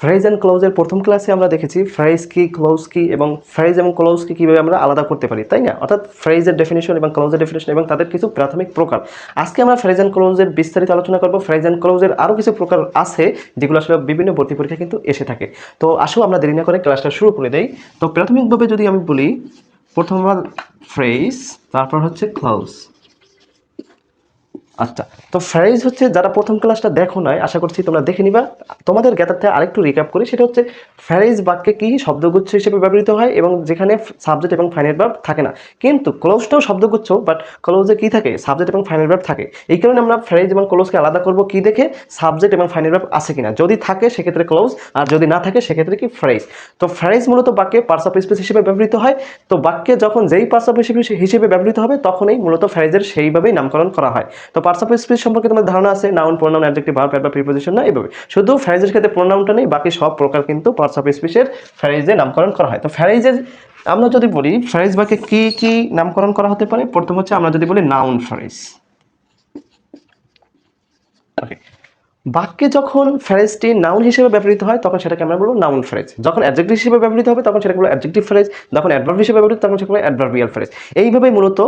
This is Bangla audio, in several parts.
ফ্রেজ অ্যান্ড ক্লোজের প্রথম ক্লাসে আমরা দেখেছি ফ্রেজ কি ক্লোজ কি এবং ফ্রেজ এবং ক্লোজ কি কীভাবে আমরা আলাদা করতে পারি, তাই না? অর্থাৎ ফ্রেজের ডেফিনেশন এবং ক্লোজের ডেফিনেশন এবং তাদের কিছু প্রাথমিক প্রকার। আজকে আমরা ফ্রেজ অ্যান্ড ক্লোজের বিস্তারিত আলোচনা করব। ফ্রেজ অ্যান্ড ক্লোজের আরও কিছু প্রকার আছে যেগুলো আসলে বিভিন্ন ভর্তি পরীক্ষা কিন্তু এসে থাকে। তো আসো আমরা দেরি না করে ক্লাসটা শুরু করে দেই। তো প্রাথমিকভাবে যদি আমি বলি, প্রথম আমার ফ্রেজ তারপর হচ্ছে ক্লোজ আচ্ছা তো ফ্রেজ হচ্ছে যারা প্রথম ক্লাসটা দেখো নাই, আশা করছি তোমরা দেখে নিবা। তোমাদের জ্ঞাতার্থে আরেকটু রিক্যাপ করি, সেটা হচ্ছে ফ্রেজ বাক্যে কি শব্দগুচ্ছ হিসেবে ব্যবহৃত হয় এবং যেখানে সাবজেক্ট এবং ফাইনাল ভার্ব থাকে না। কিন্তু ক্লোজটাও শব্দগুচ্ছ বাট ক্লোজে কি থাকে? সাবজেক্ট এবং ফাইনাল ভার্ব থাকে। এই কারণে আমরা ফ্রেজ এবং ক্লোজকে আলাদা করব কি দেখে সাবজেক্ট এবং ফাইনাল ভার্ব আছে কিনা। যদি থাকে, সেক্ষেত্রে ক্লোজ আর যদি না থাকে, সেক্ষেত্রে কি ফ্রেজ তো ফ্রেজ মূলত বাক্যে পার্টস অফ স্পিচ হিসেবে ব্যবহৃত হয়। তো বাক্যে যখন যেই পার্টস অফ হিসেবে ব্যবহৃত হবে, তখনই মূলত ফ্রেজের সেইভাবেই নামকরণ করা হয়। তো পার্টস অফ স্পিচ সম্পর্কে তোমার ধারণা আছে নাউন প্রোনাউন অ্যাডজেক্টিভ ভার্ব বা প্রিপোজিশন না এইভাবে শুধু ফ্রেজের ক্ষেত্রে প্রোনাউনটা নেই, বাকি সব প্রকার কিন্তু পার্টস অফ স্পিচের ফ্রেজে নামকরণ করা হয়। তো ফ্রেজের আমরা যদি বলি ফ্রেজ বাক্যে কি কি নামকরণ করা হতে পারে? প্রথম হচ্ছে আমরা যদি বলি নাউন ফ্রেজ ওকে বাক্যে যখন ফ্রেজটি নাউন হিসেবে ব্যবহৃত হয়, তখন সেটাকে আমরা বলব নাউন ফ্রেজ যখন অ্যাডজেক্টিভ হিসেবে ব্যবহৃত হবে তখন সেটাকে বলব অ্যাডজেক্টিভ ফ্রেজ যখন অ্যাডভার্ব হিসেবে ব্যবহৃত তখন সেটাকে অ্যাডভার্বিয়াল ফ্রেজ এইভাবেই মূলত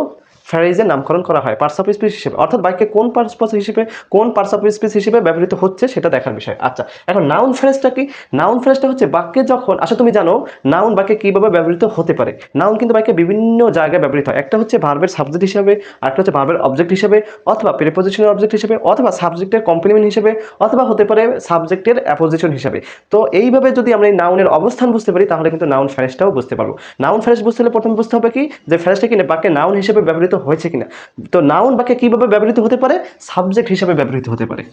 ফ্রেজের নামকরণ করা হয় পার্টস অফ স্পিচ হিসেবে। অর্থাৎ বাক্যে কোন পার্টস হিসেবে, কোন পার্টস অফ স্পিচ হিসেবে ব্যবহৃত হচ্ছে সেটা দেখার বিষয়। আচ্ছা এখন নাউন ফ্রেজটা কি? নাউন ফ্রেজটা হচ্ছে বাক্যে যখন আচ্ছা তুমি জানো নাউন বাক্যে কীভাবে ব্যবহৃত হতে পারে? নাউন কিন্তু বাক্যে বিভিন্ন জায়গায় ব্যবহৃত হয়। একটা হচ্ছে ভার্বের সাবজেক্ট হিসেবে, আরেকটা হচ্ছে ভার্বের অবজেক্ট হিসেবে, অথবা প্রিপোজিশনের অবজেক্ট হিসেবে, অথবা সাবজেক্টের কমপ্লিমেন্ট হিসেবে, অথবা হতে পারে সাবজেক্টের অ্যাপোজিশন হিসেবে। তো এইভাবে যদি আমরা এই নাউনের অবস্থান বুঝতে পারি, তাহলে কিন্তু নাউন ফ্রেজটাও বুঝতে পারব। নাউন ফ্রেজ বুঝতে হলে প্রথমে বুঝতে হবে কি? যে ফ্রেজটা কিনা বাক্যে নাউন হিসেবে ব্যবহৃত হয়েছে কিনা? তো নাউন বাক্যে কীভাবে ব্যবহৃত হতে পারে? সাবজেক্ট হিসেবে ব্যবহৃত হতে পারে।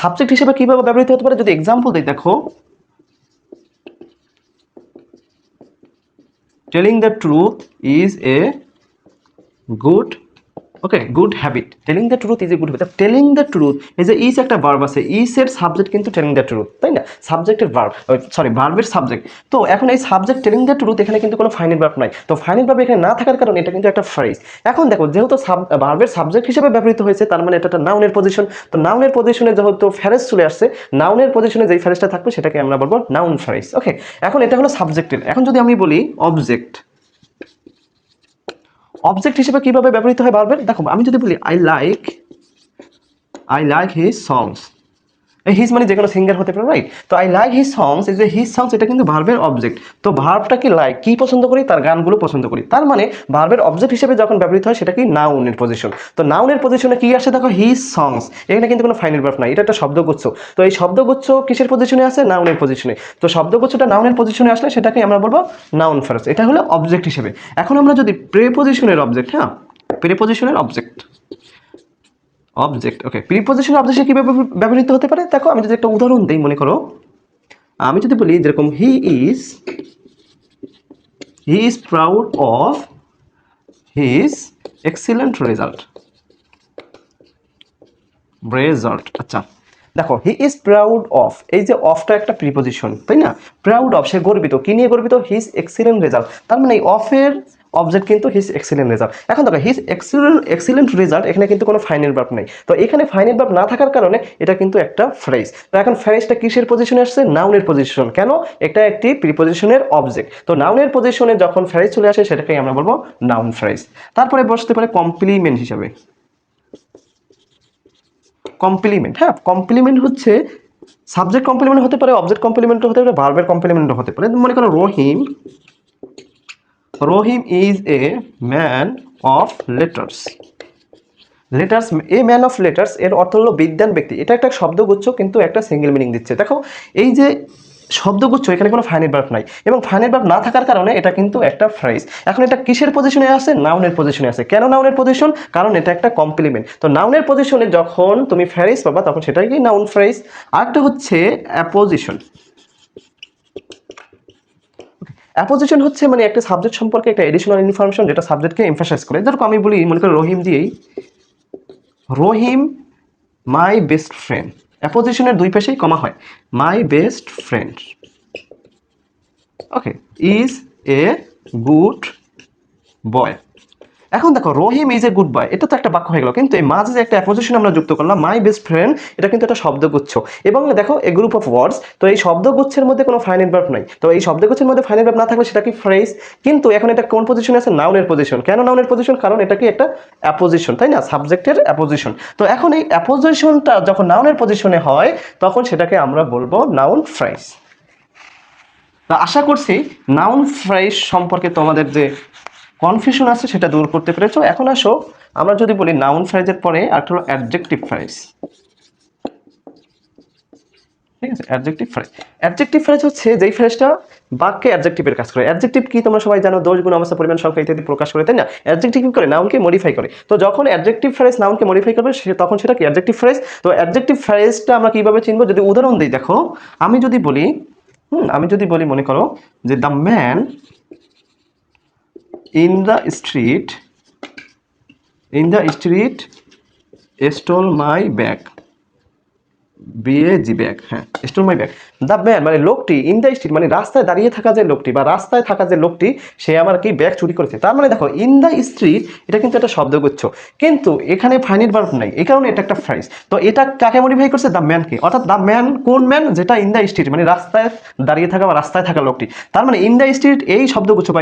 সাবজেক্ট হিসেবে কীভাবে ব্যবহৃত হতে পারে? যদি এক্সাম্পল দিই, দেখো। Telling the truth is a good okay good habit telling the truth is a good habit telling the truth এই যে ইজ একটা ভার্ব আছে ইসের সাবজেক্ট কিন্তু টেলিং দ্য ট্রুথ তাই না? সাবজেক্টের ভার্ব সরি ভার্বের সাবজেক্ট তো এখন এই সাবজেক্ট টেলিং দ্য ট্রুথ এখানে কিন্তু কোনো ফাইনাল ভার্ব নাই। তো ফাইনাল ভার্ব এখানে না থাকার কারণে এটা কিন্তু একটা ফ্রেজ এখন দেখো, যেহেতু ভার্বের সাবজেক্ট হিসেবে ব্যবহৃত হয়েছে, তার মানে এটা একটা নাউনের পজিশন তো নাউনের পজিশনে যেহেতু ফ্যারেজ চলে আসছে নাউনের পজিশনে যেই ফ্যারেজটা থাকবে, সেটাকে আমরা বলব নাউন ফ্রেজ ওকে এখন এটা হলো সাবজেক্টের এখন যদি আমি বলি অবজেক্ট অবজেক্ট হিসেবে কীভাবে ব্যবহৃত হয় বারবার দেখো আমি যদি বলি I like I like his songs his মানে যে কোনো সিঙ্গার হতে পারে রাইট তো আই লাইক হিজ সংস এই যে হিজ সংস এটা কিন্তু ভার্বের অবজেক্ট তো ভার্বটা কি লাইক কি পছন্দ করি? তার গানগুলো পছন্দ করি। তার মানে ভার্বের অবজেক্ট হিসেবে যখন ব্যবহৃত হয় সেটা কি নাউনের পজিশন তো নাউনের পজিশনে কি আসে? দেখো হিজ সংস এখানে কিন্তু কোনো ফাইনাল ভার্ব নাই। এটা একটা শব্দগুচ্ছ। তো এই শব্দগুচ্ছ কিসের পজিশনে আছে নাউনের পজিশনে তো শব্দগুচ্ছটা নাউনের পজিশনে আসলে সেটাকে আমরা বলব নাউন ফার্স্ট এটা হলো অবজেক্ট হিসেবে। এখন আমরা যদি প্রেপোজিশনের অবজেক্ট হ্যাঁ? প্রেপোজিশনের object object okay preposition object কীভাবে ব্যবহৃত হতে পারে? দেখো, আমি যদি একটা উদাহরণ দিই, মনে করো, আমি যদি বলি যেরকম he is he is proud of his excellent result result আচ্ছা। দেখো হি ইজ প্রাউড অফ এই যে অফটা একটা প্রিপোজিশন তাই না? প্রাউড অফ সে গর্বিত। কি নিয়ে গর্বিত? হিজ এক্সিলেন্ট রেজাল্ট তার মানে এই অফের অবজেক্ট কিন্তু হিজ এক্সিলেন্ট রেজাল্ট এখন দেখো হিজ এক্সিলেন্ট এক্সিলেন্ট রেজাল্ট এখানে কিন্তু কোনো ফাইনাল ভার্ব নেই। তো এখানে ফাইনাল ভার্ব না থাকার কারণে এটা কিন্তু একটা ফ্রেজ তো এখন ফ্রেজটা কিসের পজিশনে আসছে? নাউনের পজিশন কেন? এটা একটি প্রিপোজিশনের অবজেক্ট তো নাউনের পজিশনে যখন ফ্রেজ চলে আসে, সেটাকেই আমরা বলব নাউন ফ্রেজ তারপরে বসতে পারে কমপ্লিমেন্ট হিসাবে। কমপ্লিমেন্ট হ্যাঁ কমপ্লিমেন্ট হচ্ছে সাবজেক্ট কমপ্লিমেন্ট হতে পারে অবজেক্ট কমপ্লিমেন্টও হতে পারে ভার্বের কমপ্লিমেন্টও হতে পারে। মনে করো Rahim Rahim is a man of letters letters a man of letters এর অর্থ হলো বিদ্যান ব্যক্তি। এটা একটা শব্দগুচ্ছ, কিন্তু একটা সিঙ্গেল মিনিং দিচ্ছে। দেখো, এই যে শব্দগুচ্ছ, এখানে কোনো ফাইনাল ভার্ব নাই। এবং ফাইনাল ভার্ব না থাকার কারণে এটা কিন্তু একটা ফ্রেজ এখন এটা কিসের পজিশনে আছে? নাউনের পজিশনে আছে। কেন নাউনের পজিশন কারণ এটা একটা কমপ্লিমেন্ট তো নাউনের পজিশনে যখন তুমি ফ্রেজ পাবা, তখন সেটাই কি নাউন ফ্রেজ আরেকটা হচ্ছে অ্যাপোজিশন অ্যাপোজিশন হচ্ছে মানে একটা সাবজেক্ট সম্পর্কে একটা এডিশনাল ইনফরমেশন যেটা সাবজেক্টকে এমফাসাইজ করে। যেরকম আমি বলি, মনে করি রহিম দিয়েই, রহিম মাই বেস্ট ফ্রেন্ড অ্যাপোজিশনের দুই পাশেই কমা হয়। My best friend okay is a good boy এখন দেখো, রহিম ইজ এ গুড বয় এটা তো একটা বাক্য হয়ে গেল, কিন্তু এই মাঝে যে একটা অ্যাপোজিশন আমরা যুক্ত করলাম মাই বেস্ট ফ্রেন্ড এটা কিন্তু একটা শব্দগুচ্ছ। এবং দেখো এ গ্রুপ অফ ওয়ার্ডস তো এই শব্দগুচ্ছের মধ্যে কোনো ফাইনাল ভার্ব নাই। তো এই শব্দগুচ্ছের মধ্যে ফাইনাল ভার্ব না থাকলে সেটা কি ফ্রেজ কিন্তু এখন এটা কোন পজিশনে আছে? নাউনের পজিশন কেন নাউনের পজিশন কারণ এটা কি একটা অ্যাপোজিশন তাই না? সাবজেক্টের অ্যাপোজিশন তো এখন এই অ্যাপোজিশনটা যখন নাউনের পজিশনে হয়, তখন সেটাকে আমরা বলব নাউন ফ্রেজ তা আশা করছি নাউন ফ্রেজ সম্পর্কে তোমাদের যে কনফিউশন আছে, সেটা দূর করতে পেরেছ। এখন আসো, আমরা যদি বলি নাউন ফ্রাইজের পরে আরেকটা হলো অ্যাডজেক্টিভ ফ্রাইজ ঠিক আছে? অ্যাডজেক্টিভ ফ্রেজ অ্যাডজেক্টিভ ফ্রেজ হচ্ছে যেই ফ্রেজটা বাক্যে অ্যাডজেক্টিভের কাজ করে। অ্যাডজেক্টিভ কি তোমরা সবাই জানো দোষ গুণ অবস্থা, পরিমাণ, সংখ্যা ইত্যাদি প্রকাশ করে, তাই না? অ্যাডজেক্টিভ করে? নাউনকে মডিফাই করে। তো যখন অ্যাডজেক্টিভ ফ্রেজ নাউনকে মডিফাই করবে, সে তখন সেটা কি? অ্যাডজেক্টিভ ফ্রেজ তো অ্যাডজেক্টিভ ফ্রেজটা আমরা কীভাবে চিনবো? যদি উদাহরণ দিই, দেখো, আমি যদি বলি, হুম, আমি যদি বলি, মনে করো যে the man in the street in the street stole my bag. বিয়ে ব্যাগ হ্যাঁ stole my bag the man মানে লোকটি ইন স্ট্রিট মানে রাস্তায় দাঁড়িয়ে থাকা যে লোকটি বা রাস্তায় থাকা যে লোকটি, সে কি ব্যাগ চুরি করেছে? তার মানে দেখো ইন স্ট্রিট এটা কিন্তু একটা শব্দগুচ্ছ। কিন্তু এখানে এই কারণে এটা একটা তো এটা কাকে মডিফাই করছে? দ্য ম্যানকে অর্থাৎ দ্য ম্যান কোন ম্যান যেটা ইন স্ট্রিট মানে রাস্তায় দাঁড়িয়ে থাকা বা রাস্তায় থাকা লোকটি। তার মানে ইন দ্য স্ট্রিট এই শব্দগুচ্ছ বা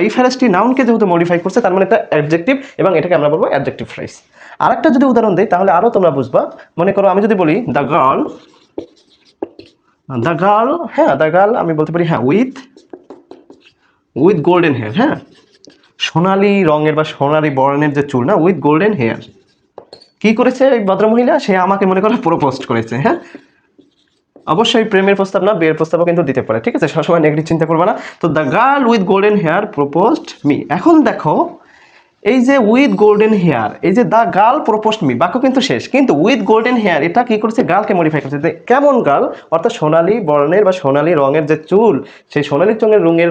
যেহেতু মডিফাই করছে, তার মানে এটা অ্যাডজেক্টিভ এবং এটাকে আমরা বলব অ্যাডজেক্টিভ আরেকটা যদি উদাহরণ দিই, তাহলে আরও তোমরা বুঝবা। মনে করো, আমি যদি বলি দ্য গার্ল দ্য গার্ল হ্যাঁ দ্য গার্ল আমি বলতে পারি হ্যাঁ উইথ উইথ গোল্ডেন হেয়ার হ্যাঁ। সোনালি রঙের বা সোনালি বর্ণের যে চুল, না উইথ গোল্ডেন হেয়ার কি করেছে এই ভদ্রমহিলা? সে আমাকে মনে করে প্রপোজ করেছে হ্যাঁ। অবশ্যই প্রেমের প্রস্তাব না, বিয়ের প্রস্তাবও কিন্তু দিতে পারে, ঠিক আছে? সবসময় নেগেটিভ চিন্তা করবে না। তো the girl with golden hair proposed me এখন দেখো এই যে উইথ গোল্ডেন হেয়ার এই যে দ্য গার্ল প্রপোস্ট মি বাক্য কিন্তু শেষ। কিন্তু উইথ গোল্ডেন হেয়ার এটা কি করছে? গার্লকে মডিফাই করছে। কেমন গার্ল অর্থাৎ সোনালী বর্ণের বা সোনালী রঙের যে চুল, সেই সোনালী রঙের রঙের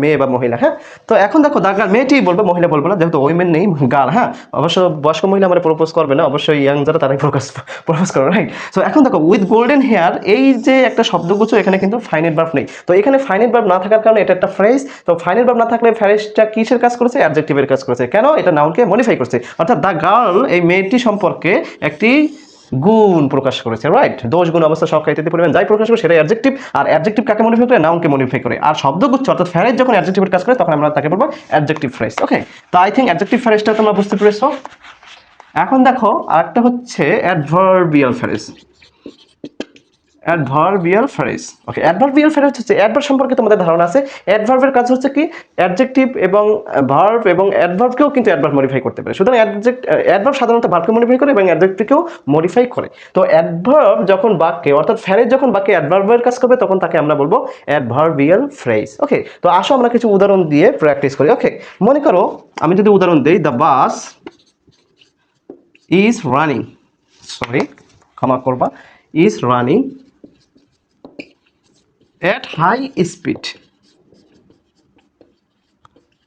মেয়ে বা মহিলা হ্যাঁ? তো এখন দেখো দ্য গার্ল মেয়েটি বলব, মহিলা বলব না, যেহেতু ওইমেন নেই গার্ল হ্যাঁ? অবশ্য বয়স্ক মহিলা আমার প্রপোজ করবে না, অবশ্যই ইয়াং যারা তারাই প্রকাশ প্রপোজ করবে রাইট তো এখন দেখো উইথ গোল্ডেন হেয়ার এই যে একটা শব্দগুচ্ছ, এখানে কিন্তু ফাইনেট বার্ব নেই। তো এখানে ফাইনেট বার্ব না থাকার কারণে এটা একটা ফ্রেজ তো ফাইনেট বার্ব না থাকলে ফ্রেজটা কিসের কাজ করেছে? অ্যাডজেক্টিভের কাজ করেছে। কেন এটা নাউনকে মডিফাই করছে। অর্থাৎ দ্য গার্ল এই মেয়েটি সম্পর্কে একটি গুণ প্রকাশ করেছে রাইট দোষ, গুণ, অবস্থা, সংখ্যা ইত্যাদি পরিমাণ যাই প্রকাশ করে সেটাই অ্যাডজেক্টিভ আর অ্যাডজেক্টিভ কাকে মডিফাই করে? নাউনকে মডিফাই করে। আর শব্দগুচ্ছ অর্থাৎ ফ্যারেজ যখন অ্যাডজেক্টিভের কাজ করে, তখন আমরা তাকে বলব অ্যাডজেক্টিভ ফ্রেজ ওকে তো আই থিঙ্ক অ্যাডজেক্টিভ ফ্রেজটা তোমরা বুঝতে পেরেছ। এখন দেখো, আরেকটা হচ্ছে adverbial phrase adverbial phrase okay adverbial phrase হচ্ছে অ্যাডভার্ব সম্পর্কে তোমাদের ধারণা আছে। অ্যাডভার্বের কাজ হচ্ছে কি? অ্যাডজেক্টিভ এবং ভার্ব এবং অ্যাডভার্বকেও কিন্তু অ্যাডভার্ব মডিফাই করতে পারে। সুতরাং অ্যাডজেক্ট অ্যাডভার্ব সাধারণত ভার্বকে মডিফাই করে এবং অ্যাডজেক্টিভকেও মডিফাই করে। তো অ্যাডভার্ব যখন বাক্যে, অর্থাৎ ফ্যারেজ যখন বাক্যে অ্যাডভার্বের কাজ করবে, তখন তাকে আমরা বলব অ্যাডভার্বিয়াল ফ্রেজ ওকে তো আসো আমরা কিছু উদাহরণ দিয়ে প্র্যাকটিস করি। ওকে মনে করো, আমি যদি উদাহরণ দিই the bus is running sorry ক্ষমা করবা। Is running at high speed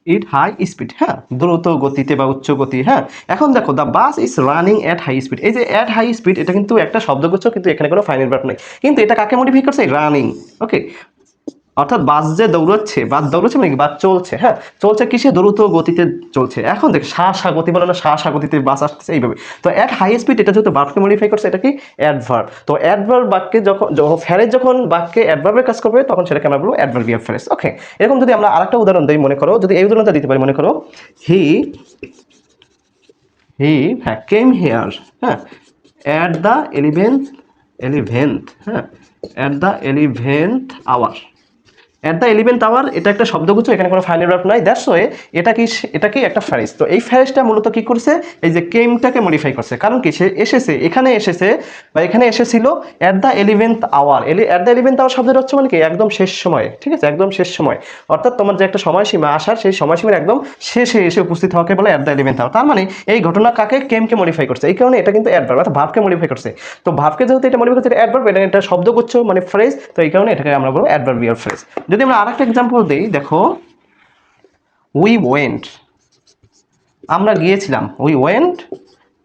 it high speed হ্যাঁ দ্রুত গতিতে বা উচ্চ গতি হ্যাঁ। এখন দেখো the bus is running at high speed এই যে অ্যাট হাই স্পিড এটা কিন্তু একটা শব্দগুচ্ছ কিন্তু এখানে কোনো ফাইনাল ব্যাপার নেই। কিন্তু এটা কাকে মডিফাই করছে? রানিং ওকে অর্থাৎ বাস যে দৌড়াচ্ছে, বাস দৌড়াচ্ছে মানে? বাস চলছে হ্যাঁ? চলছে কিসে? দ্রুত গতিতে চলছে। এখন দেখ সা সা গতি বলে না সা সা গতিতে বাস আসছে এইভাবে। তো অ্যাট হাই স্পিড এটা যেহেতু বার্বকে মডিফাই করছে, এটা কি? অ্যাডভার্ব তো অ্যাডভার্ব বাক্যে যখন যখন ফ্যারেজ যখন বাক্যে অ্যাডভার্বের কাজ করবে, তখন সেটাকে আমরা বলব অ্যাডভার্বিয়াল ফ্যারেজ ওকে এরকম যদি আমরা আরেকটা উদাহরণ দিই, মনে করো, যদি এই উদাহরণটা দিতে পারি, মনে করো হি হি হ্যাঁ কেম হেয়ার হ্যাঁ অ্যাট দ্য এলিভেন্থ এলিভেন্থ হ্যাঁ at the eleventh hour at the eleventh hour এটা একটা শব্দগুচ্ছ, এখানে কোনো ফাইনাল ভার্ব নাই। দ্যাটস ওয়ে এটা কি এটা কি একটা ফ্যারেজ তো এই ফ্যারেজটা মূলত কি করছে? এই যে কেমটাকে মডিফাই করছে। কারণ কি? সে এসেছে, এখানে এসেছে, বা এখানে এসেছিল at the eleventh hour at the eleventh hour শব্দের হচ্ছে মানে কি? একদম শেষ সময়, ঠিক আছে? একদম শেষ সময়। অর্থাৎ তোমার যে একটা সময়সীমা আসার, সেই সময়সীমার একদম শেষে এসে উপস্থিত হওয়াকে বলে অ্যাট দ্য এলিভেন্থ আওয়ার তার মানে এই ঘটনা কাকে কেমকে মডিফাই করছে? এই কারণে এটা কিন্তু অ্যাডভার্ব অর্থাৎ ভাবকে মডিফাই করছে। তো ভাবকে যেহেতু এটা মডিফাই করছে, এটা অ্যাডভার্ব এটা এটা শব্দগুচ্ছ মানে ফ্রেজ তো এই কারণে এটাকে আমরা বলব অ্যাডভার্বিয়াল ফ্রেজ যদি আমরা আরেকটা এক্সাম্পল দিই, দেখো উই ওয়েন্ট আমরা গিয়েছিলাম we went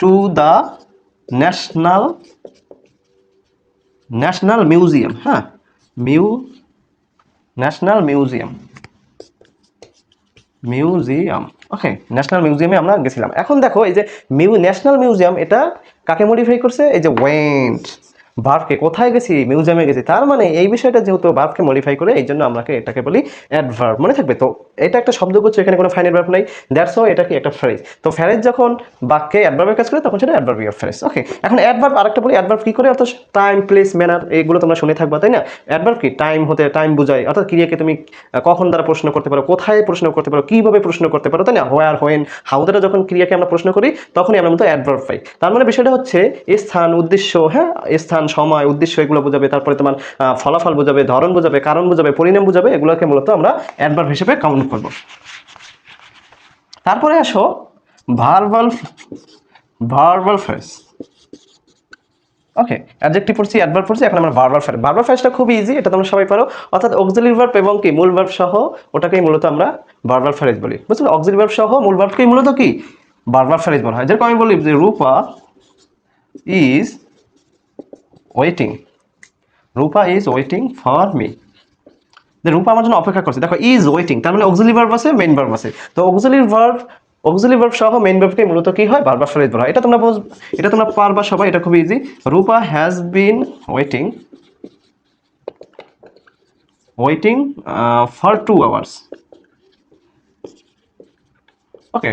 to the national national museum হ্যাঁ mu national museum museum okay national মিউজিয়ামে আমরা গেছিলাম। এখন দেখো, এই যে মিউ ন্যাশনাল মিউজিয়াম এটা কাকে মডিফাই করছে? এই যে ওয়েন্ট ভার্বকে কোথায় গেছি? মিউজিয়ামে গেছি। তার মানে এই বিষয়টা যেহেতু ভার্বকে মডিফাই করে, এই জন্য আমাকে এটাকে বলি অ্যাডভার্ভ মনে থাকবে তো? এটা একটা শব্দ করছে, এখানে কোনো ফাইনাল ভার্ব নাই। দ্যাটস এটা কি একটা ফ্রেজ তো ফ্রেজ যখন বাক্যে অ্যাডভার্বের কাজ করে, তখন সেটা অ্যাডভার্ভ অ্যাডভার্বিয়াল ফ্রেজ ওকে এখন অ্যাডভার্ভ আরেকটা বলি। অ্যাডভার্ভ কি করে? অর্থাৎ টাইম প্লেস ম্যানার এগুলো তোমরা শুনে থাকবা, তাই না? অ্যাডভার্ভ কি? টাইম হতে টাইম বোঝায়। অর্থাৎ ক্রিয়াকে তুমি কখন দ্বারা প্রশ্ন করতে পারো? কোথায় প্রশ্ন করতে পারো? কীভাবে প্রশ্ন করতে পারো? তাই না? হোয়ার হোয়েন হাউ দ্বারা যখন ক্রিয়াকে আমরা প্রশ্ন করি, তখনই আমরা মতো অ্যাডভার্ভ পাই। তার মানে বিষয়টা হচ্ছে স্থান, উদ্দেশ্য হ্যাঁ? স্থান সময়, উদ্দেশ্য এগুলো বোঝাবে, তারপরে তোমার ফলাফল বোঝাবে, ধরন বোঝাবে, কারণ বোঝাবে, পরিণাম বোঝাবে, এগুলোকে মূলত আমরা অ্যাডভার্ব হিসেবে কাউন্ট করব। তারপরে আসো verbal verbal phrase okay adjective পড়ছি অ্যাডভার্ব পড়ছি, এখন আমরা ভার্বাল ফ্রেজ ভার্বাল ফ্রেজটা খুব ইজি এটা তোমরা সবাই পারো। অর্থাৎ অক্সিলারি ভার্ব এবং কি, মূল ভার্ব সহ, ওটাকেই মূলত আমরা ভার্বাল ফ্রেজ বলি। বুঝছ অক্সিলারি ভার্ব সহ, মূল ভার্বকেই মূলত কি? ভার্বাল ফ্রেজ বলা হয়। যেরকম আমি বলি যে Rupa is waiting Rupa is waiting for me Rupa আমার জন্য অপেক্ষা করছে। দেখো ইজ ওয়েটিং তার মানে অক্সিলারি ভার্ব আছে মেইন ভার্ব আছে। তো অক্সিলারি ভার্ব অক্সিলারি ভার্ব সহ মেইন ভার্বকে মূলত কি হয়? বারবার ফ্রেজ বলা হয় এটা তোমরা এটা তোমরা পারবা সবাই, এটা খুব easy Rupa has been waiting waiting for two hours okay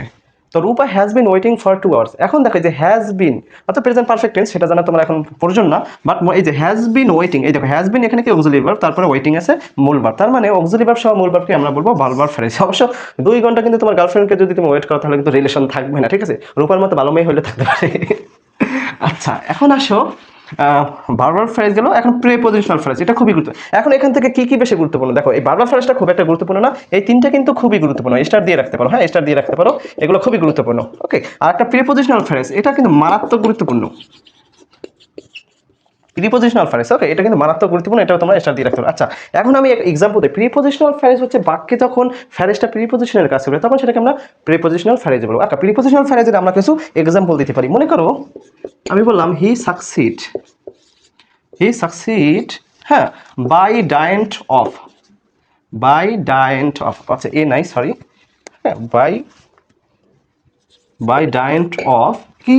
তো Rupa has been waiting for two hours এখন দেখো যে হ্যাজ বিন অর্থাৎ প্রেজেন্ট পারফেক্ট টেন্স সেটা জানা তোমার এখন প্রয়োজন না বাট এই যে হ্যাজ বিন ওয়েটিং এই দেখো হ্যাজ বিন এখানে কি অক্সিলিয়ারি ভার্ব তারপরে ওয়েটিং আছে মূল ভার্ব তার মানে অক্সিলিয়ারি ভার্ব সহ মূল ভার্বকে আমরা বলব বারবার ফ্রেজ অবশ্য দুই ঘণ্টা কিন্তু তোমার গার্লফ্রেন্ডকে যদি তুমি ওয়েট করো, তাহলে কিন্তু রিলেশন থাকবে না, ঠিক আছে? রূপার মতো ভালো মেয়ে হলে থাকতে পারে। আচ্ছা এখন আসো বারবার ফ্রেজ গেল, এখন প্রেপোজিশনাল ফ্রেজ এটা খুবই গুরুত্ব এখন এখান থেকে কি কি বেশি গুরুত্বপূর্ণ? দেখো, এই বারবার ফ্রেজটা খুব একটা গুরুত্বপূর্ণ না, এই তিনটা কিন্তু খুবই গুরুত্বপূর্ণ স্টার দিয়ে রাখতে পারো হ্যাঁ স্টার দিয়ে রাখতে পারো, এগুলো খুবই গুরুত্বপূর্ণ। ওকে আর একটা প্রেপোজিশনাল ফ্রেজ এটা কিন্তু মারাত্মক গুরুত্বপূর্ণ। প্রিপোজিশনাল ফ্রেজ ওকে এটা কিন্তু মারাত্মক গুরুত্বপূর্ণ, এটাও তোমরা স্টার দিয়ে রাখতে পারো। আচ্ছা এখন আমি এক্সাম্পল দিই। প্রিপোজিশনাল ফ্রেজ হচ্ছে বাক্যে যখন ফ্রেজটা প্রিপোজিশনের কাজ করবে তখন সেটাকে আমরা প্রিপোজিশনাল ফ্রেজ বলব। আচ্ছা প্রিপোজিশনাল ফ্রেজের আমরা কিছু এক্সাম্পল দিতে পারি। মনে করো, আমি বললাম হি সাকসিড হি সাকসিড হ্যাঁ by dint of by dint of আচ্ছা এ নাই সরি হ্যাঁ বাই বাই ডায়েন্ট অফ কি,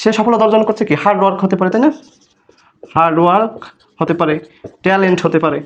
সে সফলতা অর্জন করছে কি? হার্ড ওয়ার্ক হতে পারে, তাই না? হার্ড ওয়ার্ক হতে পারে ট্যালেন্ট হতে পারে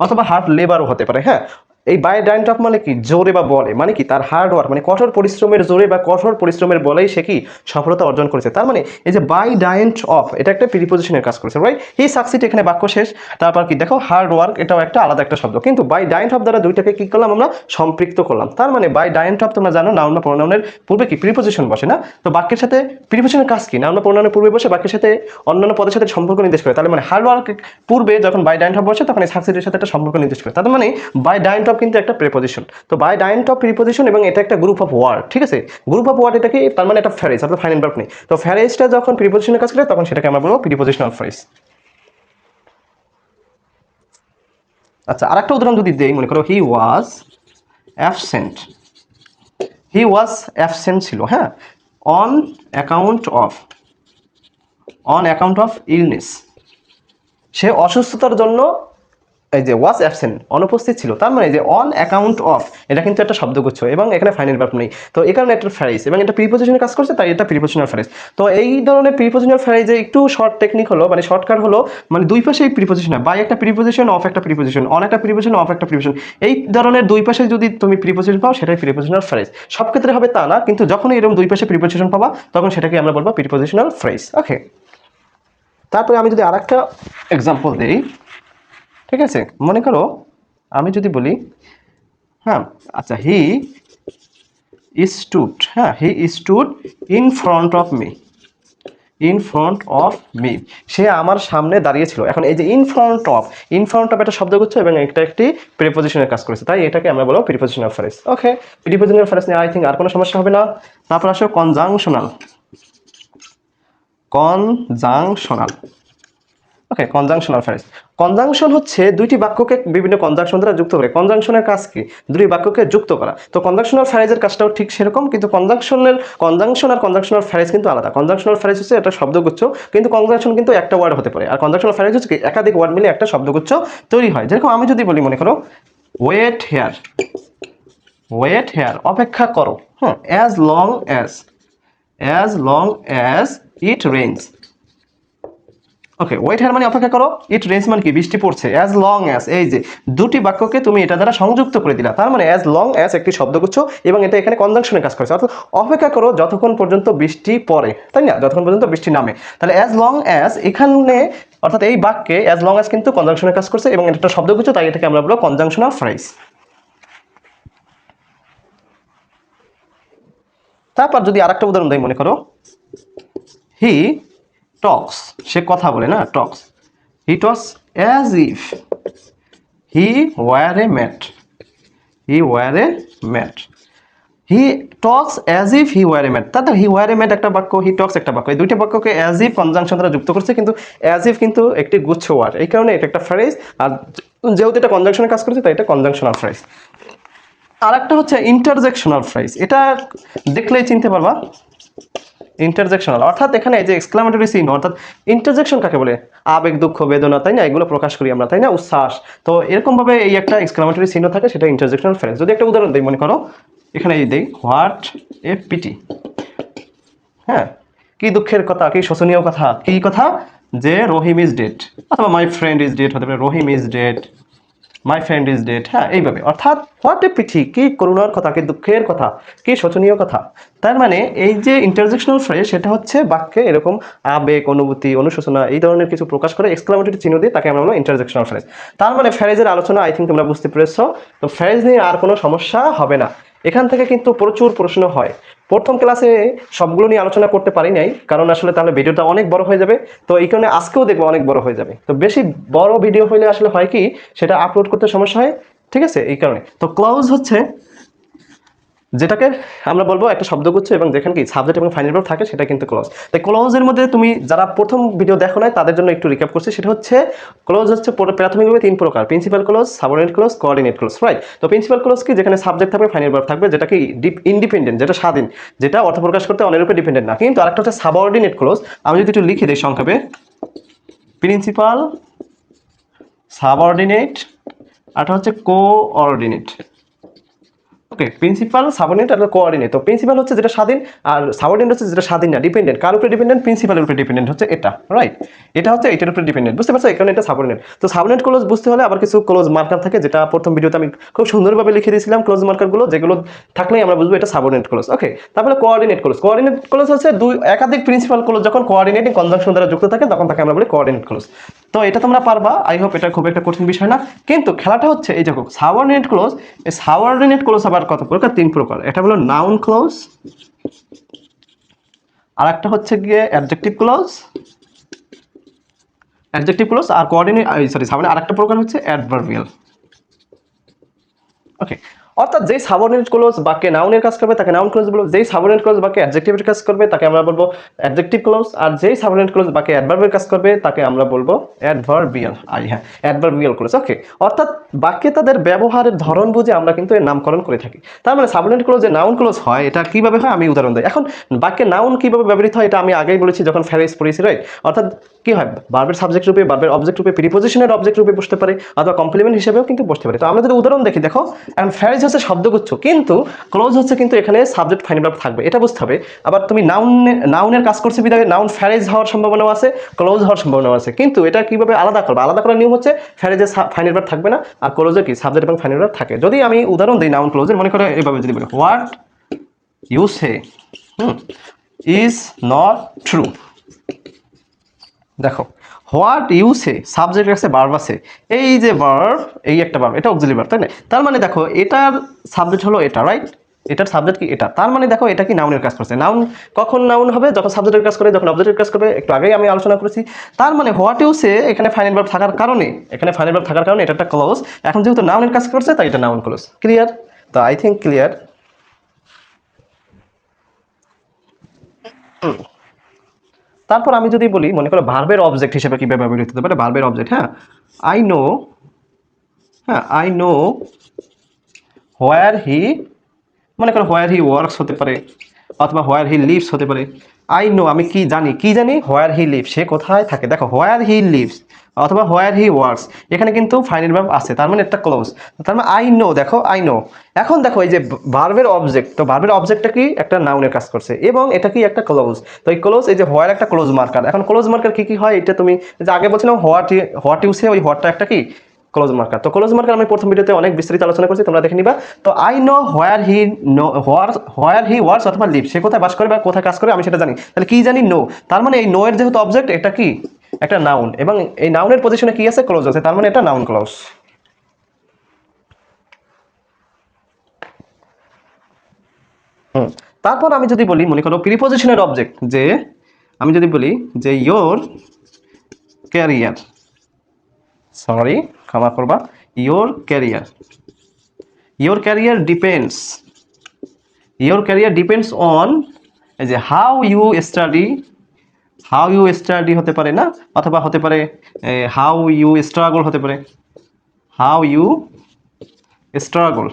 অথবা হার্ড লেবারও হতে পারে হ্যাঁ? এই বাই ডাইন্ট মানে কি? জোরে বা বলে। মানে কি? তার হার্ড ওয়ার্ক মানে কঠোর পরিশ্রমের জোরে বা কঠোর পরিশ্রমের বলেই সে কি? সফলতা অর্জন করেছে। তার মানে এই যে বাই ডাইন্ট অফ এটা একটা প্রিপোজিশনের কাজ করেছে রাইট এই সাকসিড এখানে বাক্য শেষ। তারপর কি? দেখো হার্ড ওয়ার্ক এটাও একটা আলাদা একটা শব্দ। কিন্তু বাই ডাইন্ট অফ দ্বারা দুইটাকে কি করলাম আমরা? সম্পৃক্ত করলাম। তার মানে বাই ডাইন্ট অফ তোমরা জানো নাউন বা প্রোনাউনের পূর্বে কি? প্রিপোজিশন বসে না? তো বাক্যের সাথে প্রিপোজিশনের কাজ কি? নাউন বা প্রোনাউনের পূর্বে বসে বাক্যের সাথে অন্যান্য পদের সাথে সম্পর্ক নির্দেশ করে। তাহলে মানে হার্ড ওয়ার্ক পূর্বে যখন বাই ডাইন্ট অফ বসে, তখন এই সাকসিডের সাথে একটা সম্পর্ক নির্দেশ করে। তার মানে বাই ডাইন্ট অফ কিন্তু একটা প্রিপোজিশন তো বাই ডাইন্ট অফ প্রিপোজিশন এবং এটা একটা গ্রুপ অফ ওয়ার্ড ঠিক আছে? গ্রুপ অফ ওয়ার্ড এটাকে তার মানে একটা ফ্যারেজ অর্থাৎ ফাইনাল ভার্ব নেই। তো ফ্যারেজটা যখন প্রিপোজিশনের কাজ করে তখন সেটাকে আমরা বলব প্রিপোজিশনাল ফ্রেজ আচ্ছা আরেকটা উদাহরণ যদি দেই, মনে করো হি was absent he was absent ছিল হ্যাঁ? On account of on account of illness সে অসুস্থতার জন্য এই যে ওয়াজ অ্যাবসেন্ট অনুপস্থিত ছিল, তার মানে যে অন অ্যাকাউন্ট অফ এটা কিন্তু একটা শব্দগুচ্ছ, এবং এখানে ফাইনাল ভার্ব নেই। তো এই কারণে একটা ফ্যারাইজ এবং এটা প্রিপোজিশনের কাজ করছে, তাই এটা প্রিপোজিশনাল ফ্যারাইজ তো এই ধরনের প্রিপোজিশনাল ফ্যারাইজে একটু শর্ট টেকনিক হলো মানে শর্টকাট হলো মানে দুই পাশেই প্রিপোজিশন বাই একটা প্রিপোজিশন অফ একটা প্রিপোজিশন অন একটা প্রিপোজিশন অফ একটা প্রিপোজিশন এই ধরনের দুই পাশে যদি তুমি প্রিপোজিশন পাও, সেটাই প্রিপোজিশনাল ফ্রেজ সব ক্ষেত্রে হবে তা না, কিন্তু যখন এরকম দুই পাশে প্রিপোজিশন পাবা, তখন সেটাকে আমরা বলব প্রিপোজিশনাল ফ্রেজ ওকে তারপরে আমি যদি আরেকটা এক্সাম্পল দিই। ঠিক আছে, মনে করো আমি যদি বলি হ্যাঁ আচ্ছা হি স্টুড হ্যাঁ he stood in front of me in front of me সে আমার সামনে দাঁড়িয়েছিল এখন এই যে in front of in front of একটা শব্দ করছে এবং এটা একটি প্রিপোজিশনের কাজ করেছে। তাই এটাকে আমরা বলব prepositional phrase okay prepositional phrase নিয়ে আই থিঙ্ক আর কোনো সমস্যা হবে না। তারপর আসো conjunctional conjunctional okay conjunctional phrase conjunction হচ্ছে দুইটি বাক্যকে বিভিন্ন কনজাংশন দ্বারা যুক্ত করে। কনজাংশনের কাজ কি? দুটি বাক্যকে যুক্ত করা। তো কনজাংশনাল ফ্যারেজের কাজটাও ঠিক সেরকম, কিন্তু কনজাংশনের কনজাংশন আর কনজাংশনাল ফ্যারেজ কিন্তু আলাদা। কনজাংশনাল ফ্যারেজ হচ্ছে একটা শব্দগুচ্ছ, কিন্তু কনজাংশন কিন্তু একটা ওয়ার্ড হতে পারে। আর কনজাংশনাল ফ্যারেজ হচ্ছে একাধিক ওয়ার্ড মিলে একটা শব্দগুচ্ছ তৈরি হয়। যেরকম আমি যদি বলি, মনে করো ওয়েট হেয়ার ওয়েট হেয়ার অপেক্ষা করো। হ্যাঁ as long as as long as it range okay wait here মানে অপেক্ষা করো। ইট রেঞ্জ মানে কি? বৃষ্টি পড়ছে। অ্যাজ লং অ্যাজ এই যে, দুটি বাক্যকে তুমি এটা দ্বারা সংযুক্ত করে দিলা। তার মানে অ্যাজ লং অ্যাজ একটি শব্দগুচ্ছ এবং এটা এখানে কনজাংশনে কাজ করেছে অর্থাৎ অপেক্ষা করো যতক্ষণ পর্যন্ত বৃষ্টি পড়ে। তাই না? যতক্ষণ পর্যন্ত বৃষ্টি নামে। তাহলে অ্যাজ লং অ্যাজ এখানে, অর্থাৎ এই বাক্যে অ্যাজ লং অ্যাজ কিন্তু কনজাংশনের কাজ করছে এবং এটা একটা শব্দগুচ্ছ, তাই এটাকে আমরা বলব অফ ফ্রাইজ তারপর যদি আরেকটা উদাহরণ দেয় মনে করো। হি টক্স সে কথা বলে না talks he talks as if he were a mat he were a mat he talks as if he were a mat তাতে হি ওয়ার এ ম্যাট একটা বাক্য হি টক্স একটা বাক্য। এই দুইটা বাক্যকে অ্যাজ ইফ কনজাংশন দ্বারা যুক্ত করছে, কিন্তু অ্যাজ ইফ কিন্তু একটি গুচ্ছ ওয়ার্ড এই কারণে এটা একটা ফ্রেজ আর যেহেতু এটা কনজাংশনে কাজ করছে, তাই এটা কনজাংশনাল ফ্রেজ আর একটা হচ্ছে ইন্টারজেকশনাল ফ্রাইজ এটা দেখলেই চিনতে পারবা। ইন্টারজেকশনাল অর্থাৎ এখানে যে এক্সক্লামেটরি সিন অর্থাৎ ইন্টারজেকশন কাকে বলে? আবেগ, দুঃখ, বেদনা, তাই না? এগুলো প্রকাশ করি আমরা, তাই না? উচ্ছ্বাস। তো এরকমভাবে এই একটা এক্সক্লামেটরি চিহ্ন থাকে, সেটা ইন্টারজেকশনাল ফ্রেজ যদি একটা উদাহরণ দিই, মনে করো, এখানে এই দিই, হোয়াট এ পিটি হ্যাঁ? কি দুঃখের কথা, কি শোচনীয় কথা, কি কথা? যে রহিম ইজ ডেড, অথবা মাই ফ্রেন্ড ইজ ডেড, হতে পারে Rahim is dead. My friend is dead হ্যাঁ এইভাবে। অর্থাৎ হোয়াট এ পিঠি কি করুণার কথা, কি দুঃখের কথা, কি শোচনীয় কথা। তার মানে এই যে ইন্টারজেকশনাল ফ্রেজ সেটা হচ্ছে বাক্যে এরকম আবেগ, অনুভূতি, অনুশোচনা, এই ধরনের কিছু প্রকাশ করে এক্সক্লামেটরি চিহ্ন দিয়ে তাকে আমরা বলব ইন্টারজেকশনাল ফ্রেজ তার মানে ফ্রেজের আলোচনা আই থিঙ্ক তোমরা বুঝতে পেরেছ। তো ফ্রেজ নিয়ে আর কোনো সমস্যা হবে না। এখান থেকে কিন্তু প্রচুর প্রশ্ন হয়। প্রথম ক্লাসে সবগুলো নিয়ে আলোচনা করতে পারি নাই, কারণ আসলে তাহলে ভিডিওটা অনেক বড় হয়ে যাবে। তো এই কারণে আজকেও দেখব অনেক বড় হয়ে যাবে। তো বেশি বড় ভিডিও হলে আসলে হয় কি, সেটা আপলোড করতে সমস্যা হয়, ঠিক আছে? এই কারণে। তো ক্লাউজ হচ্ছে যেটাকে আমরা বলব একটা শব্দগুচ্ছ এবং যেখানে কি সাবজেক্ট এবং ফাইনাল ভার্ব থাকে, সেটা কিন্তু ক্লোজ তাই ক্লোজের মধ্যে তুমি যারা প্রথম ভিডিও দেখো নাই, তাদের জন্য একটু রিক্যাপ করছি। সেটা হচ্ছে ক্লোজ হচ্ছে পুরো- প্রাথমিকভাবে তিন প্রকার। Principal clause subordinate clause coordinate clause right তো প্রিন্সিপাল ক্লোজ কি? যেখানে সাবজেক্ট থাকবে ফাইনাল ভার্ব থাকবে, যেটা কি ইন্ডিপেন্ডেন্ট যেটা স্বাধীন, যেটা অর্থ প্রকাশ করতে অন্যের উপরে ডিপেন্ডেন্ট না। কিন্তু আরেকটা হচ্ছে সাবঅর্ডিনেট ক্লোজ আমি যদি একটু লিখে দিই সংক্ষেপে। প্রিন্সিপাল সাবঅর্ডিনেট আরটা হচ্ছে কোঅর্ডিনেট ওকে প্রিন্সিপাল সাবঅর্ডিনেট আর কোঅর্ডিনেট তো প্রিন্সিপাল হচ্ছে যেটা স্বাধীন আর সাবঅর্ডিনেট হচ্ছে যেটা স্বাধীন না ডিপেন্ডেন্ট কার উপরে ডিপেন্ডেন্ট প্রিন্সিপালের উপরে ডিপেন্ডেন্ট হচ্ছে এটা রাইট এটা হচ্ছে এটার উপরে ডিপেন্ডেন্ট বুঝতে পারছ? এখানে এটা সাবঅর্ডিনেট তো সাবঅর্ডিনেট ক্লোজ বুঝতে হলে আবার কিছু ক্লোজ মার্কার থাকে, যেটা প্রথম ভিডিওতে আমি খুব সুন্দরভাবে লিখে দিয়েছিলাম ক্লোজ মার্কারগুলো যেগুলো থাকলেই আমরা বুঝব এটা সাবঅর্ডিনেট ক্লোজ ওকে তারপরে কোঅর্ডিনেট ক্লোজ কোঅর্ডিনেট ক্লোজ হচ্ছে দুই, একাধিক প্রিন্সিপাল ক্লোজ যখন কোঅর্ডিনেটিং কনজাংশন দ্বারা যুক্ত থাকে, তখন তাকে আমরা বলি কোঅর্ডিনেট ক্লোজ তো এটা তোমরা পারবা। আই হোপ এটা খুব একটা কঠিন বিষয় না। কিন্তু খেলাটা হচ্ছে এই দেখো সাবঅর্ডিনেট ক্লোজ এই সাবঅর্ডিনেট ক্লোজ আবার কত প্রকার? তিন প্রকার। এটা হলো নাউন ক্লোজ আর একটা হচ্ছে গিয়ে অ্যাডজেক্টিভ ক্লোজ অ্যাডজেক্টিভ ক্লোজ আর কোঅর্ডিনেট সরি সাবঅর্ডিনেট আরেকটা প্রকার হচ্ছে অ্যাডভার্বিয়াল ওকে অর্থাৎ যেই সাবঅর্ডিনেট ক্লোজ বাক্যে নাউনের কাজ করবে, তাকে নাউন ক্লোজ বলব যেই সাবঅর্ডিনেট ক্লোজ বাক্যে অ্যাডজেক্টিভের কাজ করবে, তাকে আমরা বলব অ্যাডজেক্টিভ ক্লোজ আর যেই সাবঅর্ডিনেট ক্লোজ বাক্যে অ্যাডভার্বের কাজ করবে, তাকে আমরা বলব অ্যাডভার্বিয়াল আই হ্যাঁ অ্যাডভার্বিয়াল ক্লোজ ওকে অর্থাৎ বাক্যে তাদের ব্যবহারের ধরন বুঝে আমরা কিন্তু এর নামকরণ করে থাকি। তার মানে সাবঅর্ডিনেট ক্লোজে নাউন ক্লোজ হয়, এটা কীভাবে হয় আমি উদাহরণ দিই। এখন বাক্যে নাউন কীভাবে ব্যবহৃত হয়, এটা আমি আগেই বলেছি যখন ফ্যারেস পড়েছি রাইট অর্থাৎ কি হয়? বার্বের সাবজেক্ট রূপে বার্বের অবজেক্ট রূপে প্রিপোজিশনের অবজেক্ট রূপে বসতে পারে, অথবা কমপ্লিমেন্ট হিসেবেও কিন্তু বসতে পারে। তো আমরা যদি উদাহরণ দেখি, দেখো এখন ফ্যারেজ হচ্ছে শব্দগুচ্ছ। কিন্তু ক্লোজ হচ্ছে কিন্তু এখানে সাবজেক্ট ফাইনাল ভার্ব থাকবে, এটা বুঝতে হবে। আবার তুমি নাউন নাউনের কাজ করছে বিধায় নাউন ফ্যারেজ হওয়ার সম্ভাবনাও আছে ক্লোজ হওয়ার সম্ভাবনাও আছে। কিন্তু এটা কীভাবে আলাদা করবে? আলাদা করার নিয়ম হচ্ছে ফ্যারেজের ফাইনাল ভার্ব থাকবে না, আর ক্লোজে কি? সাবজেক্ট এবং ফাইনাল ভার্ব থাকে। যদি আমি উদাহরণ দিই নাউন ক্লোজের মনে করে এভাবে যদি বলি what you say hmm is not true দেখো হোয়াট ইউ সে? সাবজেক্ট আছে ভার্ব আছে। এই যে ভার্ব এই একটা ভার্ব এটা অক্সিলি ভার্ব তাই না? তার মানে দেখো, এটার সাবজেক্ট হলো এটা রাইট এটার সাবজেক্ট কি এটা? তার মানে দেখো, এটা কি নাউনের কাজ করছে। নাউন কখন নাউন হবে? যখন সাবজেক্টের কাজ করে, যখন অবজেক্টের কাজ করবে, একটু আগেই আমি আলোচনা করেছি। তার মানে হোয়াট ইউ সে, এখানে ফাইনাল ভার্ব থাকার কারণে, এখানে ফাইনাল ভার্ব থাকার কারণে এটা একটা ক্লোজ এখন যেহেতু নাউনের কাজ করছে, তাই এটা নাউন ক্লোজ ক্লিয়ার তো আই থিঙ্ক ক্লিয়ার তারপর আমি যদি বলি, মনে করো ভার্বের অবজেক্ট হিসেবে কীভাবে ব্যবহৃত হতে পারে? ভার্বের অবজেক্ট হ্যাঁ? আই নো হ্যাঁ আই নো হোয়ার হি মনে করো হোয়ার হি ওয়ার্কস হতে পারে, অথবা হোয়ার হি লিভস হতে পারে। আই নো আমি কি জানি কি জানি? হোয়ার হি লিভস সে কোথায় থাকে? দেখো হোয়ার হি লিভস অথবা হোয়ার হি ওয়ার্কস এখানে কিন্তু ফাইনাল ভার্ব আছে, তার মানে একটা ক্লোজ তার মানে আই নো দেখো আই নো এখন দেখো, এই যে ভার্বের অবজেক্ট তো ভার্বের অবজেক্টটা কি? একটা নাউনের কাজ করছে, এবং এটা কি একটা ক্লোজ তো এই ক্লোজ এই যে হোয়ার একটা ক্লোজ মার্কার এখন ক্লোজ মার্কার কি কি হয়? এটা তুমি যে আগে বলছিলাম হোয়াট হোয়াট ইউসে ওই হোয়াটটা একটা কি? ক্লোজ মার্কার তো ক্লোজ মার্কার আমি প্রথম ভিডিওতে অনেক বিস্তারিত আলোচনা করছি, তোমরা দেখে নিবা। তো I know where he know where where he works অথবা লিভ সে কোথায় বাস করে বা কোথায় কাজ করে, আমি সেটা জানি। তাহলে কি জানি নো তার মানে এই নো এর যেহেতু অবজেক্ট এটা কি? একটা নাউন এবং এই নাউনের পজিশনে কি আছে? ক্লোজ আছে। তার মানে এটা নাউন ক্লোজ তারপর আমি যদি বলি, মনে করো প্রিপোজিশনের অবজেক্ট যে, আমি যদি বলি যে ইয়োর ক্যারিয়ার সরি ক্ষমা করবা। Your career your career depends your career depends on এই যে how you study how you study হতে পারে না, অথবা হতে পারে হাউ ইউ স্ট্রাগল হতে পারে। হাউ ইউ স্ট্রাগল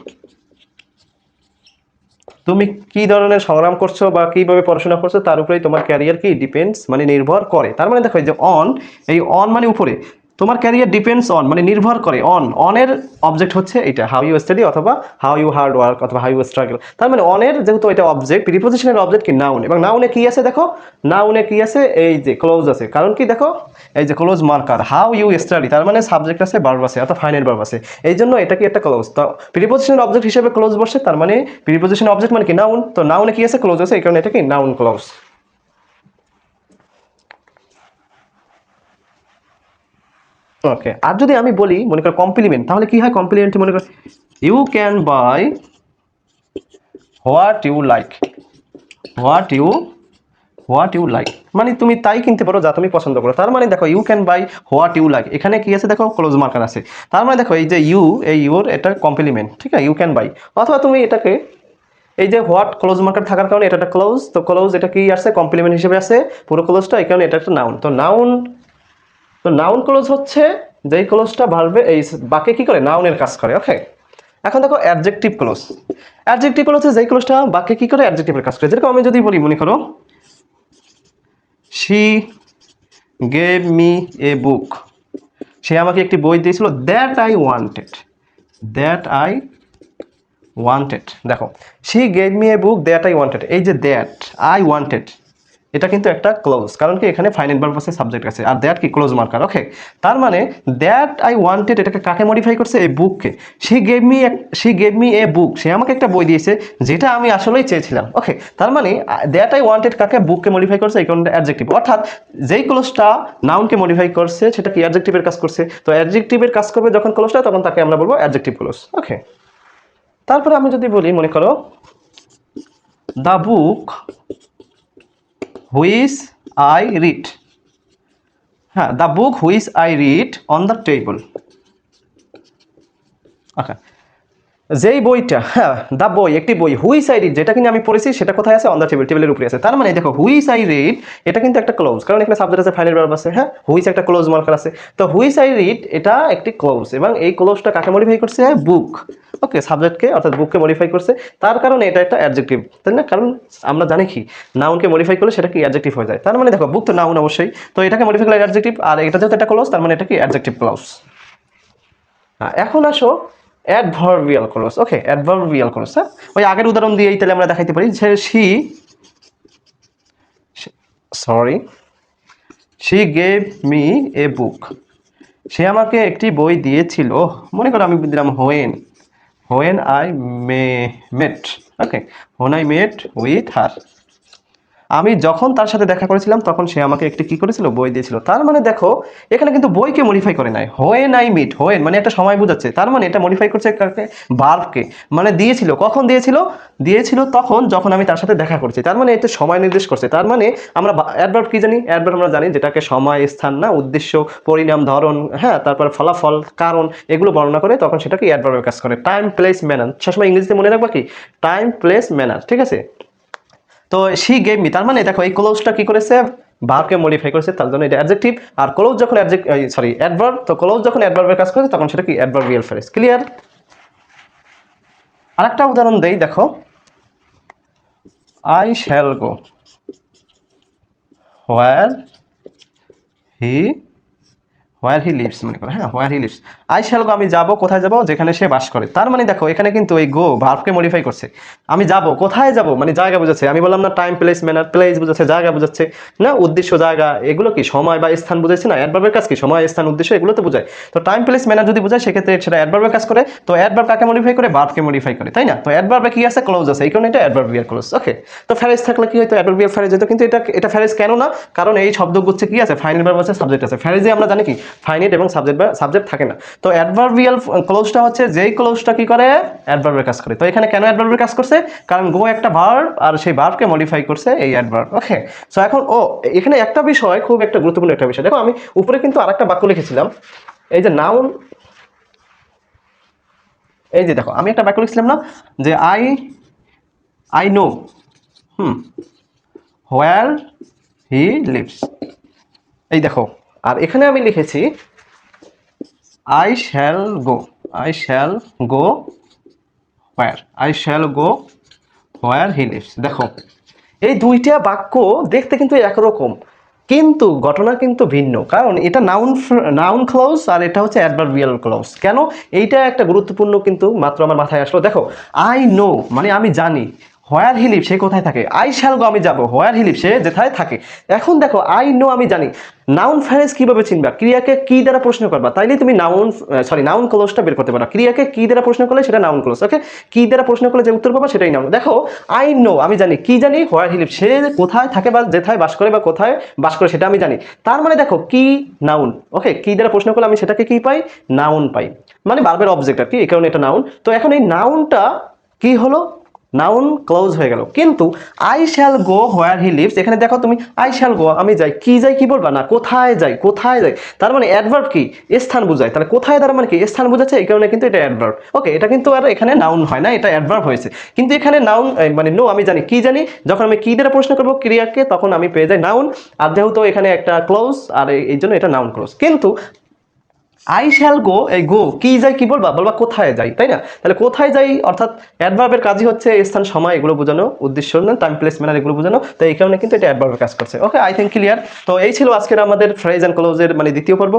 তুমি কি ধরনের সংগ্রাম করছ বা কীভাবে পড়াশোনা করছ, তার উপরেই তোমার ক্যারিয়ার কি ডিপেন্ডস মানে নির্ভর করে। তার মানে দেখো যে অন এই অন মানে উপরে। তোমার ক্যারিয়ার ডিপেন্ডস অন মানে নির্ভর করে অন অনের অবজেক্ট হচ্ছে এটা হাউ ইউ স্টাডি অথবা হাউ ইউ হার্ড ওয়ার্ক অথবা হাউ ইউ স্ট্রাগল তার মানে অনের যেহেতু এটা অবজেক্ট প্রিপোজিশনের অবজেক্ট কি নাউন এবং নাউনে কি আছে দেখো? নাউনে কি আছে? এই যে ক্লোজ আছে। কারণ কি দেখো? এই যে clause marker how you study তার মানে সাবজেক্ট আছে বার্ব আছে, অর্থাৎ ফাইনাল বার্ব আছে। এই জন্য এটা কি একটা ক্লোজ তো প্রিপোজিশনের অবজেক্ট হিসেবে ক্লোজ বসে, তার মানে প্রিপোজিশন অবজেক্ট মানে কি? নাউন তো নাউনে কি আছে? ক্লোজ আছে, এই কারণে এটা কি? নাউন ক্লোজ ওকে আর যদি আমি বলি, মনে কর কমপ্লিমেন্ট তাহলে কি হয় কমপ্লিমেন্ট মনে কর? You can buy what you like what you what you like মানে তুমি তাই কিনতে পারো যা তুমি পছন্দ করো। তার মানে দেখো you can buy what you like এখানে কি আছে দেখো? ক্লোজ মার্কার আছে। তার মানে দেখো, এই যে ইউ এই ইউর এটা কমপ্লিমেন্ট ঠিক আছে? ইউ ক্যান বাই অথবা তুমি এটাকে, এই যে হোয়াট ক্লোজ মার্কার থাকার কারণে এটা একটা ক্লোজ তো ক্লোজ এটা কি আসছে? কমপ্লিমেন্ট হিসেবে আছে পুরো ক্লোজটা এই কারণে এটা একটা নাউন তো নাউন তো নাউন ক্লোজ হচ্ছে যেই ক্লোজটা ভালবে, এই বাকে কি করে? নাউনের কাজ করে ওকে এখন দেখো অ্যাডজেক্টিভ ক্লোজ অ্যাডজেক্টিভ ক্লোজ হচ্ছে যেই ক্লোজটা বাক্যে কি করে অ্যাডজেক্টিভের কাজ করে? যেরকম আমি যদি বলি, মনে করো she gave me a book সে আমাকে একটি বই দিয়েছিল that I wanted that I wanted দেখো she gave me a book that I wanted এই যে দ্যাট আই ওয়ান্টেড এটা কিন্তু একটা ক্লোজ কারণ কি এখানে ফাইনাল আছে সাবজেক্ট আছে, আর দ্যাট কি ক্লোজ মার্কার ওকে তার মানে দ্যাট আই ওয়ান্টেড এটাকে কাকে মডিফাই করছে? এই বুককে she gave me she gave me a book সে আমাকে একটা বই দিয়েছে, যেটা আমি আসলেই চেয়েছিলাম ওকে তার মানে দ্যাট আই ওয়ান্টেড কাকে বুককে মডিফাই করছে, এই কারণে অ্যাডজেক্টিভ অর্থাৎ, যেই ক্লোজটা নাউনকে মডিফাই করছে, সেটা কি অ্যাডজেক্টিভের কাজ করছে? তো অ্যাডজেক্টিভের কাজ করবে যখন ক্লোজটা তখন তাকে আমরা বলব অ্যাডজেক্টিভ ক্লোজ ওকে তারপরে আমি যদি বলি, মনে করো the book which I read হ্যাঁ the book which I read on the table আচ্ছা যেই বইটা হ্যাঁ দ্য বই, একটি বই হুইস আই রিড যেটা কিন্তু আমি পড়েছি, সেটা কোথায় আছে? অন দ্য টেবিল টেবিলের উপরে আছে। তার মানে দেখো হুইস আই রিড এটা কিন্তু একটা ক্লোজ কারণ এখানে সাবজেক্ট আছে ফাইনাল ভার্ব আছে হ্যাঁ? হুইস একটা ক্লোজ মার্কার আছে। তো হুইস আই রিড এটা একটি ক্লোজ এবং এই ক্লোজটা কাকে মডিফাই করছে? বুক ওকে সাবজেক্টকে অর্থাৎ বুককে মডিফাই করছে। তার কারণে এটা একটা অ্যাডজেক্টিভ তাই না? কারণ আমরা জানি কি নাউনকে মডিফাই করলে সেটা কি অ্যাডজেক্টিভ হয়ে যায়। তার মানে দেখো বুক তো নাউন অবশ্যই, তো এটাকে মডিফাই করলে অ্যাডজেক্টিভ আর এটা যেহেতু একটা ক্লোজ তার মানে এটা কি অ্যাডজেক্টিভ ক্লোজ এখন আসো adverbial clause okay adverbial clause হ্যাঁ? ওই আগের উদাহরণ দিয়েই তাহলে আমরা দেখাইতে পারি যে she sorry she gave me a book সে আমাকে একটি বই দিয়েছিল। মনে করো আমি দিলাম when when I may met okay when I met with her আমি যখন তার সাথে দেখা করেছিলাম, তখন সে আমাকে একটি কি করেছিল? বই দিয়েছিল। তার মানে দেখো, এখানে কিন্তু বইকে মডিফাই করে নাই। হোয়েন আই মিট হোয়েন মানে একটা সময় বোঝাচ্ছে। তার মানে এটা মডিফাই করছে কাকে? বার্বকে মানে দিয়েছিল। কখন দিয়েছিল? দিয়েছিল তখন যখন আমি তার সাথে দেখা করেছি। তার মানে এতে সময় নির্দেশ করছে। তার মানে আমরা অ্যাডভার্ব কি জানি? অ্যাডভার্ব আমরা জানি যেটাকে সময়, স্থান না, উদ্দেশ্য, পরিণাম, ধরন হ্যাঁ তারপর ফলাফল, কারণ এগুলো বর্ণনা করে তখন সেটাকে অ্যাডভার্বের কাজ করে। টাইম প্লেস ম্যানার সবসময় ইংরেজিতে মনে রাখবা কি? টাইম প্লেস ম্যানার ঠিক আছে? তো শি গেভ মি তার মানে দেখো এই ক্লোজটা কি করেছে? ভার্বকে মডিফাই করেছে, তার জন্য এটা অ্যাডজেক্টিভ আর ক্লোজ যখন সরি অ্যাডভার্ব তো ক্লোজ যখন অ্যাডভার্বের কাজ করেছে, তখন সেটা কি? অ্যাডভার্বিয়াল ফ্রেজ ক্লিয়ার আরেকটা উদাহরণ দেই, দেখো। I shall go where he where he lives মনে করো হ্যাঁ where he lives I shall go আমি যাব, কোথায় যাব, যেখানে সে বাস করে। তার মানে দেখো, এখানে কিন্তু এই গো ভার্বকে মডিফাই করছে। আমি যাব, কোথায় যাব? মানে জায়গা বোঝাচ্ছে। আমি বললাম, না টাইম প্লেস ম্যানার প্লেস বোঝাচ্ছে, জায়গা বোঝাচ্ছে। না, উদ্দেশ্য, জায়গা, এগুলো কি? সময় বা স্থান বোঝাচ্ছে না? অ্যাডভার্বের কাজ কি? সময়, স্থান, উদ্দেশ্য, এগুলো তো বোঝায়। তো টাইম প্লেস ম্যানার যদি বোঝায়, সেক্ষেত্রে সেটা অ্যাডভার্বের কাজ করে। তো অ্যাডভার্ব কাকে মডিফাই করে? ভার্বকে মডিফাই করে, তাই না? তো অ্যাডভার্বে কি আছে? ক্লোজ আছে। এই কারণে এটা অ্যাডভার্বিয়াল ক্লোজ ওকে তো ফ্যারেজ থাকলে কি হয়তো অ্যাডভার্বিয়াল ফ্যারেজ হতো কিন্তু এটা এটা ফ্যারেজ কেন না? কারণ এই শব্দগুচ্ছে কি আছে? ফাইনাল ভার্ব আছে সাবজেক্ট আছে। ফ্যারেজে আমরা জানি কি? ফাইনাইট এবং সাবজেক্ট সাবজেক্ট থাকে না। তো অ্যাডভার্বিয়াল ক্লোজটা হচ্ছে, যেই ক্লোজটা কি করে? অ্যাডভার্বের কাজ করে। তো এখানে কেন অ্যাডভার্বের কাজ করছে? কারণ গো একটা ভার্ব আর সেই ভার্বকে মডিফাই করছে এই অ্যাডভার্ব ওকে সো এখন ও এখানে একটা বিষয় খুব একটা গুরুত্বপূর্ণ একটা বিষয়। দেখো, আমি উপরে কিন্তু আরেকটা বাক্য লিখেছিলাম। এই যে নাউন এই যে দেখো, আমি একটা বাক্য লিখছিলাম না, যে I I know hmm where he lives এই দেখো, আর এখানে আমি লিখেছি I shall go I shall go where I shall go where he lives দেখো, এই দুইটা বাক্য দেখতে কিন্তু একরকম, কিন্তু ঘটনা কিন্তু ভিন্ন। কারণ এটা নাউন নাউন ক্লাউজ আর এটা হচ্ছে অ্যাডভার্বিয়াল ক্লাউজ কেন? এইটা একটা গুরুত্বপূর্ণ কিন্তু মাত্র আমার মাথায় আসলো। দেখো আই নো মানে আমি জানি। হোয়ার হিলিপ সে কোথায় থাকে? আই শ্যাল গো আমি যাব। হোয়ার হিলিপ সে যেথায় থাকে। এখন দেখো, আই নো আমি জানি। নাউন ফ্যারেজ কীভাবে চিনবা? ক্রিয়াকে কি দ্বারা প্রশ্ন করবা? তাইলে তুমি নাউন সরি নাউন ক্লোজটা বের করতে পারো। ক্রিয়াকে কি দ্বারা প্রশ্ন করলে? সেটা নাউন ক্লোজ ওকে কি দ্বারা প্রশ্ন করলে যে উত্তর পাবা? সেটাই নাউন। দেখো, আই নো, আমি জানি। কি জানি? হোয়ার হিলিপ সে কোথায় থাকে বা যেথায় বাস করে বা কোথায় বাস করে, সেটা আমি জানি। তার মানে দেখো, কি নাউন ওকে কি দ্বারা প্রশ্ন করলে আমি সেটাকে কি পাই? নাউন পাই। মানে বারবার অবজেক্ট আর কি, এই কারণে এটা নাউন। তো এখন এই নাউনটা কি হলো? নাউন ক্লোজ হয়ে গেল। কিন্তু I shall go where he lives এখানে দেখো তুমি আই শ্যাল গো আমি যাই, কি যাই, কি বলবা? না, কোথায় যাই কোথায় যাই। তার মানে অ্যাডভার্ব কি? স্থান বোঝায়। তাহলে কোথায় তার মানে কি? স্থান বোঝাচ্ছে, এই কারণে কিন্তু এটা অ্যাডভার্ব ওকে এটা কিন্তু আর এখানে নাউন হয় না, এটা অ্যাডভার্ব হয়েছে। কিন্তু এখানে নাউন মানে নো আমি জানি, কি জানি, যখন আমি কি দ্বারা প্রশ্ন করব ক্রিয়াকে, তখন আমি পেয়ে যাই নাউন আর যেহেতু এখানে একটা ক্লোজ আর এই- জন্য এটা নাউন ক্লোজ কিন্তু আই শ্যাল গো এই গো কি যাই কি বলবা? বলবা কোথায় যাই, তাই না? তাহলে কোথায় যাই, অর্থাৎ অ্যাডভার্বের কাজই হচ্ছে স্থান, সময়, এগুলো বোঝানো, উদ্দেশ্য টাইম প্লেস ম্যানার এগুলো বোঝানো। তো এই কারণে কিন্তু এটা অ্যাডভার্বের কাজ করছে। ওকে আই থিঙ্ক ক্লিয়ার তো এই ছিল আজকের আমাদের ফ্রেজ অ্যান্ড ক্লোজের মানে দ্বিতীয় পর্ব।